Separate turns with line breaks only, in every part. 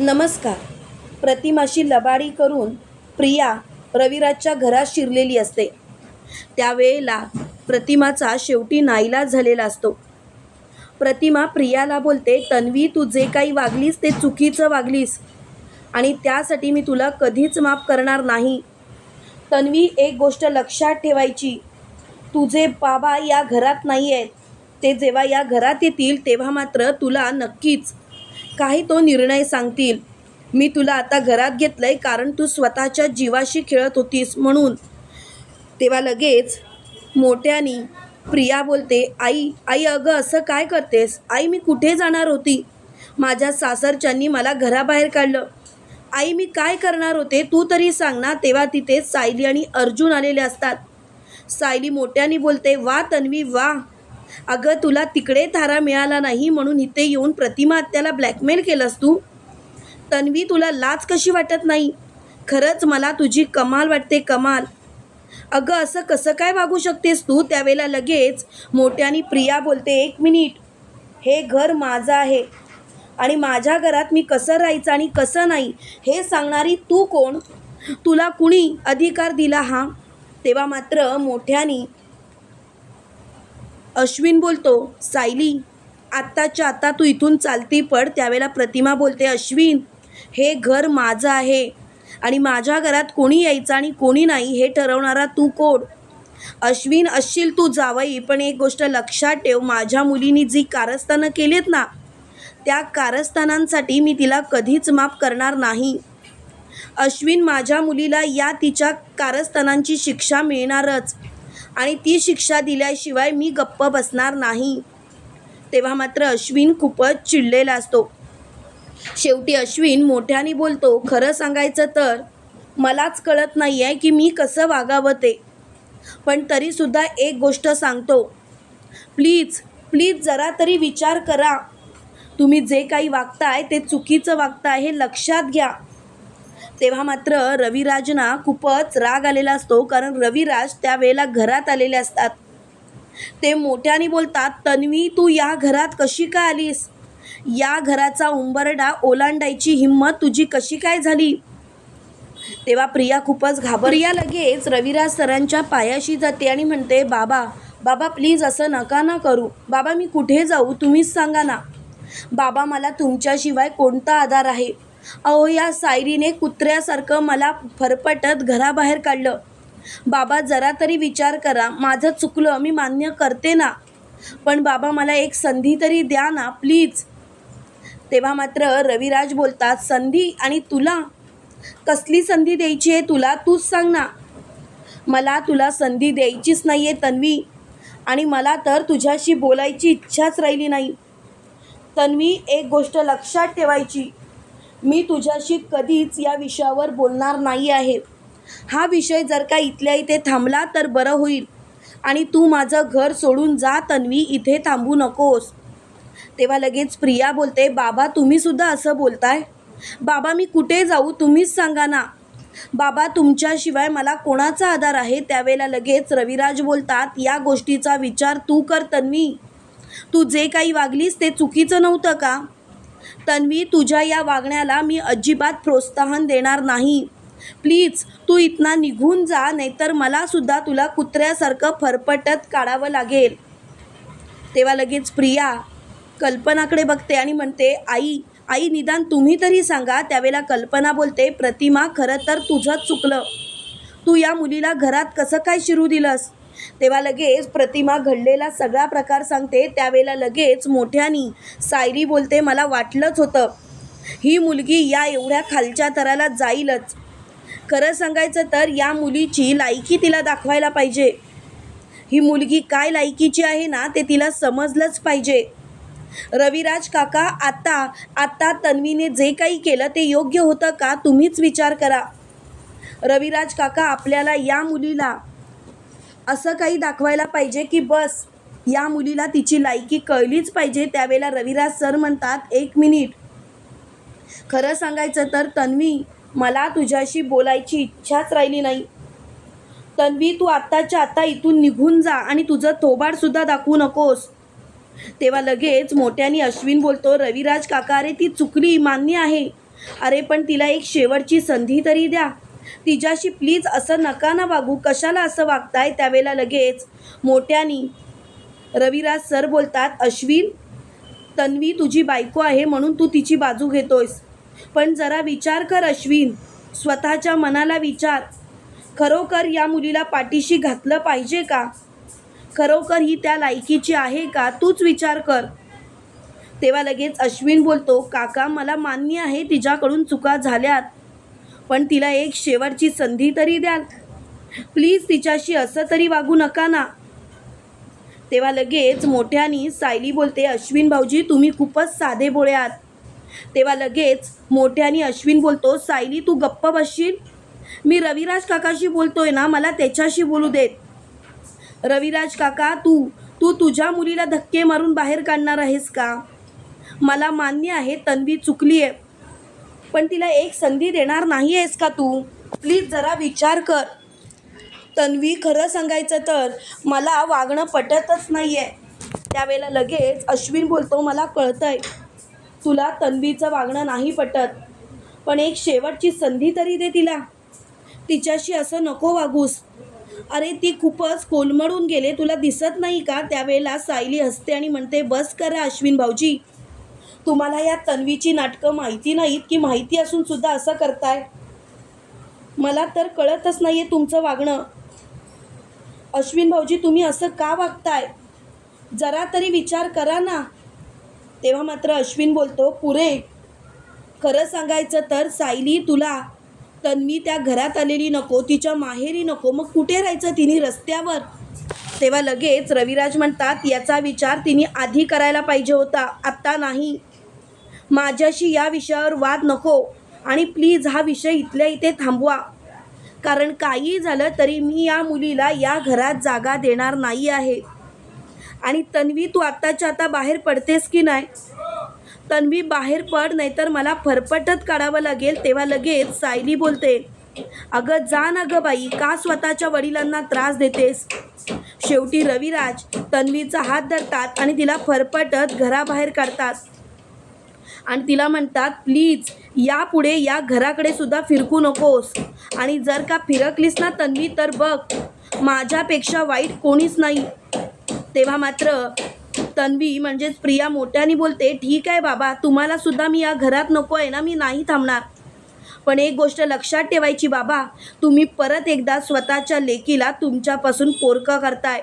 नमस्कार. प्रतिमाशी लबाडी करून प्रिया रविराजच्या घरात शिरलेली असते. त्यावेळेला प्रतिमाचा शेवटी नाईलाज झालेला असतो. प्रतिमा प्रियाला बोलते तन्वी तू जे काही वागलीस ते चुकीचं वागलीस. आणि त्यासाठी मी तुला कधीच माफ करणार नाही. तन्वी एक गोष्ट लक्षात ठेवायची. तुझे बाबा या घरात नाही आहेत ते जेव्हा या घरात येतील तेव्हा मात्र तुला नक्कीच काही तो निर्णय सांगतील. मी तुला आता घरात घेतलं आहे कारण तू स्वतःच्या जीवाशी खेळत होतीस म्हणून. तेव्हा लगेच मोठ्यानी प्रिया बोलते आई आई अगं असं काय करतेस? आई मी कुठे जाणार होती? माझ्या सासरच्यांनी मला घराबाहेर काढलं. आई मी काय करणार होते? तू तरी सांग ना. तेव्हा तिथे सायली आणि अर्जुन आलेले असतात. सायली मोठ्यानी बोलते वा तन्वी वा. अगं तुला तिकडे थारा मिळाला नाही म्हणून इथे येऊन प्रतिमा आत्याला ब्लॅकमेल केलंस तू. तन्वी तुला लाच कशी वाटत नाही? खरंच मला तुझी कमाल वाटते कमाल. अगं असं कसं काय वागू शकतेस तू? त्यावेळेला लगेच मोठ्यानी प्रिया बोलते एक मिनिट. हे घर माझं आहे. आणि माझ्या घरात मी कसं राहायचं आणि कसं नाही हे सांगणारी तू कोण? तुला कुणी अधिकार दिला हा? तेव्हा मात्र मोठ्यानी अश्विन बोलतो सायली आत्ताच्या आत्ता तू इथून चालती पड त्यावेळेला प्रतिमा बोलते अश्विन हे घर माझं आहे आणि माझ्या घरात कोणी यायचं आणि कोणी नाही हे ठरवणारा तू कोण? अश्विन असशील तू जावई पण एक गोष्ट लक्षात ठेव माझ्या मुलीनी जी कारस्थानं केलीत ना त्या कारस्थानांसाठी मी तिला कधीच माफ करणार नाही. अश्विन माझ्या मुलीला या तिच्या कारस्थानांची शिक्षा मिळणारच. आणि ती शिक्षा दिल्याशिवाय मी गप्प बसणार नाही. तेव्हा मात्र अश्विन खूपच चिडलेला असतो. शेवटी अश्विन मोठ्याने बोलतो खरं सांगायचं तर मलाच कळत नाही आहे की मी कसं वागावं ते. पण तरीसुद्धा एक गोष्ट सांगतो. प्लीज प्लीज जरा तरी विचार करा. तुम्ही जे काही वागताय ते चुकीचं वागताय हे लक्षात घ्या. तेव्हा मात्र रविराजना खूपच राग आलेला असतो कारण रविराज त्यावेळेला घरात आलेले असतात. ते मोठ्याने बोलतात तन्वी तू या घरात कशी काय आलीस? या घराचा उंबरडा ओलांडायची हिंमत तुझी कशी काय झाली? तेव्हा प्रिया खूपच घाबरिया लगेच रविराज सरांच्या पायाशी जाते आणि म्हणते बाबा बाबा प्लीज असं नका ना करू. बाबा मी कुठे जाऊ? तुम्हीच सांगा ना. बाबा मला तुमच्याशिवाय कोणता आधार आहे? अहो या सायरीने कुत्र्यासारखं मला फरफटत घराबाहेर काढलं. बाबा जरा तरी विचार करा. माझं चुकलं मी मान्य करते ना? पण बाबा मला एक संधी तरी द्या ना प्लीज. तेव्हा मात्र रविराज बोलतात संधी आणि तुला? कसली संधी द्यायची आहे तुला? तूच सांग ना. मला तुला संधी द्यायचीच नाही आहे तन्वी. आणि मला तर तुझ्याशी बोलायची इच्छाच राहिली नाही. तन्वी एक गोष्ट लक्षात ठेवायची. मी तुझ्याशी कधीच या विषयावर बोलणार नाही आहे. हा विषय जर का इथल्या इथे थांबला तर बरं होईल. आणि तू माझं घर सोडून जा तन्वी इथे थांबू नकोस. तेव्हा लगेच प्रिया बोलते बाबा तुम्हीसुद्धा असं बोलताय? बाबा मी कुठे जाऊ तुम्हीच सांगा ना. बाबा तुमच्याशिवाय मला कोणाचा आधार आहे? त्यावेळेला लगेच रविराज बोलतात या गोष्टीचा विचार तू कर तन्वी. तू जे काही वागलीस ते चुकीचं नव्हतं का? तन्वी तुझ्या या वागण्याला मी अजिबात प्रोत्साहन देणार नाही. प्लीज तू इतना निघून जा नाहीतर मलासुद्धा तुला कुत्र्यासारखं फरफटत काढावं लागेल. तेव्हा लगेच प्रिया कल्पनाकडे बघते आणि म्हणते आई आई निदान तुम्ही तरी सांगा. त्यावेळेला कल्पना बोलते प्रतिमा खरं तर तुझंच चुकलं. तू या मुलीला घरात कसं काय शिरू दिलंस? तेव्हा लगेच प्रतिमा घडलेला सगळा प्रकार सांगते. त्यावेळेला लगेच मोठ्यानी सायरी बोलते मला वाटलंच होतं ही मुलगी या एवढ्या खालच्या थराला जाईलच. खरं सांगायचं तर या मुलीची लायकी तिला दाखवायला पाहिजे. ही मुलगी काय लायकीची आहे ना ते तिला समजलंच पाहिजे. रविराज काका आता आत्ता तन्वीने जे काही केलं ते योग्य होतं का तुम्हीच विचार करा. रविराज काका आपल्याला या मुलीला असं काही दाखवायला पाहिजे की बस या मुलीला तिची लायकी कळलीच पाहिजे त्यावेळेला रविराज सर म्हणतात एक मिनिट. खरं सांगायचं तर तन्वी मला तुझ्याशी बोलायची इच्छाच राहिली नाही. तन्वी तू आत्ताच्या आत्ता इथून निघून जा आणि तुझं थोबाडसुद्धा दाखवू नकोस. तेव्हा लगेच मोठ्याने अश्विन बोलतो रविराज काका अरे ती चुकली मान्य आहे. अरे पण तिला एक शेवटची संधी तरी द्या. तिच्याशी प्लीज असं नका ना वागू. कशाला असं वागताय त्यावेळेला लगेच? मोठ्यानी रविराज सर बोलतात अश्विन तन्वी तुझी बायको आहे म्हणून तू तिची बाजू घेतोयस. पण जरा विचार कर अश्विन. स्वतःच्या मनाला विचार. खरोखर या मुलीला पाठीशी घातलं पाहिजे का? खरोखर ही त्या लायकीची आहे का? तूच विचार कर. तेव्हा लगेच अश्विन बोलतो काका मला मान्य आहे तिच्याकडून चुका झाल्यात. पण तिला एक शेवटची संधी तरी द्याल. प्लीज तिच्याशी असं तरी वागू नका ना. तेव्हा लगेच मोठ्यानी सायली बोलते अश्विन भाऊजी तुम्ही खूपच साधे बोळे आहात. तेव्हा लगेच मोठ्यानी अश्विन बोलतो सायली तू गप्प बसशील? मी रविराज काकाशी बोलतोय ना मला त्याच्याशी बोलू देत. रविराज काका तू तू तुझ्या मुलीला धक्के मारून बाहेर काढणार आहेस का? मला मान्य आहे तन्वी चुकली आहे पण तिला एक संधी देणार नाही आहेस का तू? प्लीज जरा विचार कर. तन्वी खरं सांगायचं तर मला वागणं पटतच नाही आहे त्यावेळेला लगेच अश्विन बोलतो मला कळतंय. तुला तन्वीचं वागणं नाही पटत. पण एक शेवटची संधी तरी दे तिला. तिच्याशी असं नको वागूस. अरे ती खूपच कोलमडून गेले. तुला दिसत नाही का? त्यावेळेला सायली हसते आणि म्हणते बस करा अश्विन भाऊजी. तुम्हाला या तन्वीची नाटकं माहिती नाहीत की माहिती असून सुद्धा असं करताय? मला तर कळतच नाही आहे तुमचं वागणं. अश्विन भाऊजी तुम्ही असं का वागताय? जरा तरी विचार करा ना. तेव्हा मात्र अश्विन बोलतो पुरे खरं सांगायचं तर सायली तुला तन्वी त्या घरात आलेली नको तिच्या माहेरी नको मग कुठे राहायचं तिने रस्त्यावर? तेव्हा लगेच रविराज म्हणतात याचा विचार तिने आधी करायला पाहिजे होता आत्ता नाही. माझ्याशी या विषयावर वाद नको आणि प्लीज हा विषय इथल्या इथे थांबवा. कारण काही झालं तरी मी या मुलीला या घरात जागा देणार नाही आहे. आणि तन्वी तू आत्ताच्या आता बाहेर पडतेस की नाही? तन्वी बाहेर पड नाहीतर मला फरफटत काढावं लागेल तेव्हा लगेच सायली बोलते. अगं जा ना गं बाई का स्वतःच्या वडिलांना त्रास देतेस? शेवटी रविराज तन्वीचा हात धरतात आणि तिला फरफटत घराबाहेर काढतात. आणि तिला म्हणतात प्लीज यापुढे या घराकडे सुद्धा फिरकू नकोस. आणि जर का फिरकलीस ना तन्वी तर बघ माझ्यापेक्षा वाईट कोणीच नाही. तेव्हा मात्र तन्वी म्हणजेच प्रिया मोठ्याने बोलते ठीक आहे बाबा तुम्हाला सुद्धा मी या घरात नको आहे ना मी नाही थांबणार. पण एक गोष्ट लक्षात ठेवायची बाबा तुम्ही परत एकदा स्वतःच्या लेकीला तुमच्यापासून पोरकं करताय.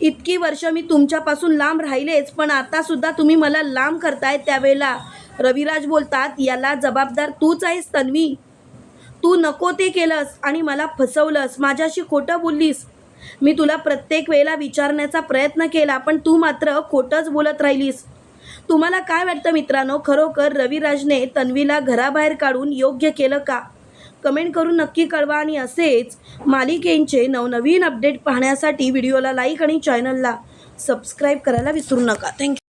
इतकी वर्ष मी तुमच्यापासून लांब राहिलेच पण आतासुद्धा तुम्ही मला लांब करताय त्यावेळेला. रविराज बोलतात याला जबाबदार तूच आहेस तन्वी. तू नको ते केलंस आणि मला फसवलंस. माझ्याशी खोटं बोललीस. मी तुला प्रत्येक वेळेला विचारण्याचा प्रयत्न केला पण तू मात्र खोटंच बोलत राहिलीस. तुम्हाला काय वाटतं मित्रांनो? खरोखर रविराजने तन्वीला घराबाहेर काढून योग्य केलं का? कमेंट करून नक्की कळवा आणि असेच मालिकेंचे नवनवीन अपडेट पाहण्यासाठी व्हिडिओला लाईक आणि चॅनलला सबस्क्राईब करायला विसरू नका. थँक्यू